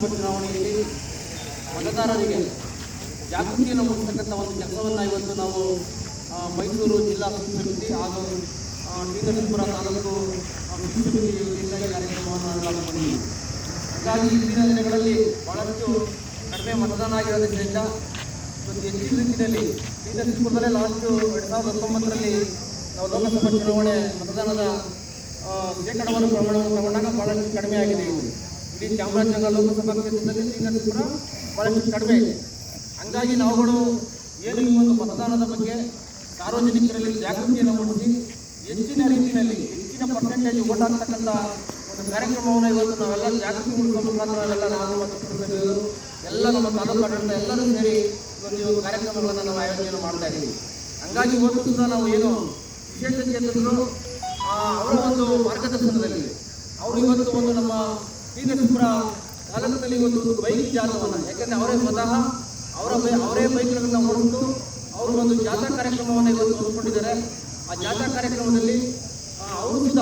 ಚುನಾವಣೆಯಲ್ಲಿ ಮತದಾರರಿಗೆ ಜಾಗೃತಿಯನ್ನು ಮೂಡಿಸ್ತಕ್ಕಂಥ ಒಂದು ಕೆಲಸವನ್ನು ಇವತ್ತು ನಾವು ಮೈಸೂರು ಜಿಲ್ಲಾ ಸಮಿತಿ ಹಾಗೂ ಶ್ರೀಕಂಠಪುರ ತಾಲೂಕು ಹಾಗಾಗಿ ಇಂದಿನ ದಿನಗಳಲ್ಲಿ ಬಹಳಷ್ಟು ಕಡಿಮೆ ಮತದಾನ ಆಗಿರೋದ್ರಿಂದ ಒಂದು ಹೆಚ್ಚಿನ ರೀತಿಯಲ್ಲಿ ಶ್ರೀಕಂಠಪುರದಲ್ಲೇ ಲಾಸ್ಟು ಎರಡು ಸಾವಿರದ ಹತ್ತೊಂಬತ್ತರಲ್ಲಿ ನಾವು ಲೋಕಸಭಾ ಚುನಾವಣೆ ಮತದಾನದ ಶೇಕಡವನ್ನು ಪ್ರಮಾಣವನ್ನು ತಗೊಂಡಾಗ ಬಹಳಷ್ಟು ಕಡಿಮೆ ಆಗಿದೆ. ಇಡೀ ಚಾಮರಾಜನಗರ ಲೋಕಸಭಾ ಕ್ಷೇತ್ರದಲ್ಲಿ ಕೂಡ ಬಹಳಷ್ಟು ಕಡಿಮೆ ಇದೆ. ಹಂಗಾಗಿ ನಾವುಗಳು ಏನು ಈ ಒಂದು ಮತದಾನದ ಬಗ್ಗೆ ಸಾರ್ವಜನಿಕರಲ್ಲಿ ಜಾಗೃತಿಯನ್ನು ಮೂಡಿಸಿ ಹೆಚ್ಚಿನ ರೀತಿಯಲ್ಲಿ, ಹೆಚ್ಚಿನ ಪರ್ಸೆಂಟೇಜ್ ಓಟ್ ಆಗ್ತಕ್ಕಂಥ ಒಂದು ಕಾರ್ಯಕ್ರಮವನ್ನು ಇವತ್ತು ನಾವೆಲ್ಲ ಜಾಗೃತಿ ಮುಖಾಂತರ ನಾವೆಲ್ಲ ನಾವು ಮತ್ತು ಎಲ್ಲ ನಮ್ಮ ತಾಲೂಕು ಆಡಳಿತ ಎಲ್ಲರೂ ಸೇರಿ ಇವತ್ತು ಒಂದು ಕಾರ್ಯಕ್ರಮಗಳನ್ನು ನಾವು ಆಯೋಜನೆ ಮಾಡ್ತಾ ಇದ್ದೀವಿ. ಹಂಗಾಗಿ ಇವತ್ತು ಸಹ ನಾವು ಏನು ವಿಶೇಷ ಚೇತನರು ಅವರ ಒಂದು ಮಾರ್ಗದರ್ಶನದಲ್ಲಿ, ಅವರು ಇವತ್ತು ಒಂದು ನಮ್ಮ ಶ್ರೀನರಸೀಪುರ ತಾಲೂಕಿನಲ್ಲಿ ಒಂದು ಬೈಕ್ ಜಾಥವನ್ನು ಯಾಕಂದ್ರೆ ಅವರೇ ಸ್ವತಃ ಅವರ ಬೈ ಅವರೇ ಬೈಕ್ಗಳನ್ನು ಹೊರಟು ಅವರು ಒಂದು ಜಾಥಾ ಕಾರ್ಯಕ್ರಮವನ್ನು ಇವತ್ತು ಹಮ್ಮಿಕೊಂಡಿದ್ದಾರೆ. ಆ ಜಾಥಾ ಕಾರ್ಯಕ್ರಮದಲ್ಲಿ ಅವರು ಕೂಡ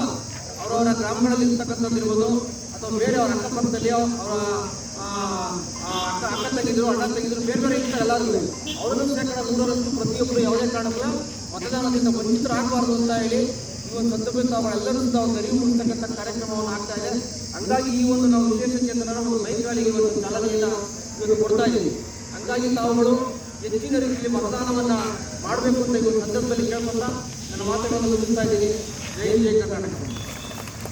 ಅವರವರ ಗ್ರಾಮಗಳಲ್ಲಿ ಇರ್ತಕ್ಕಂಥದ್ದಿರ್ಬೋದು ಅಥವಾ ಬೇರೆ ಅವರ ಅಕ್ಕಪಕ್ಕದಲ್ಲಿ ಅವರ ಅಕ್ಕ ಅಕ್ಕ ತಂಗಿದ್ರು, ಅಣ್ಣ ತೆಗೆದ್ರು, ಬೇರೆ ಬೇರೆ ಇರ್ತಾರೆ ಎಲ್ಲರೂ ಅವರನ್ನು ಶೇಕಡ ನೂರರಷ್ಟು ಪ್ರತಿಯೊಬ್ಬರು ಯಾವುದೇ ಕಾರಣಕ್ಕೂ ಮತದಾನದಿಂದ ವಂಚಿತರಾಗಬಾರ್ದು ಅಂತ ಹೇಳಿ ಒಂದು ಸಂದರ್ಭದಲ್ಲಿ ತಾವು ಎಲ್ಲರೂ ಅರಿವು ಕಾರ್ಯಕ್ರಮವನ್ನು ಆಗ್ತಾ ಇದೆ. ಹಂಗಾಗಿ ಈ ಒಂದು ನಾವು ವಿಶೇಷ ಚೇತನರ ಒಂದು ಮೈಕಾಳಿಗೆ ಒಂದು ಇವತ್ತು ಚಾಲನೆಯನ್ನು ಇವತ್ತು ಕೊಡ್ತಾ ಇದ್ದೀವಿ. ಹಂಗಾಗಿ ತಾವುಗಳು ಹೆಚ್ಚಿನ ರೀತಿಯಲ್ಲಿ ಮತದಾನವನ್ನು ಮಾಡಬೇಕು ಅಂತ ಇವತ್ತು ಸಂದರ್ಭದಲ್ಲಿ ಕೇಳ್ಕೊಂತ ನನ್ನ ಮಾತುಗಳನ್ನು ಮುಗಿಸ್ತಾ ಇದ್ದೀನಿ ಜೈ ಜೈ ಕರ್ನಾಟಕ.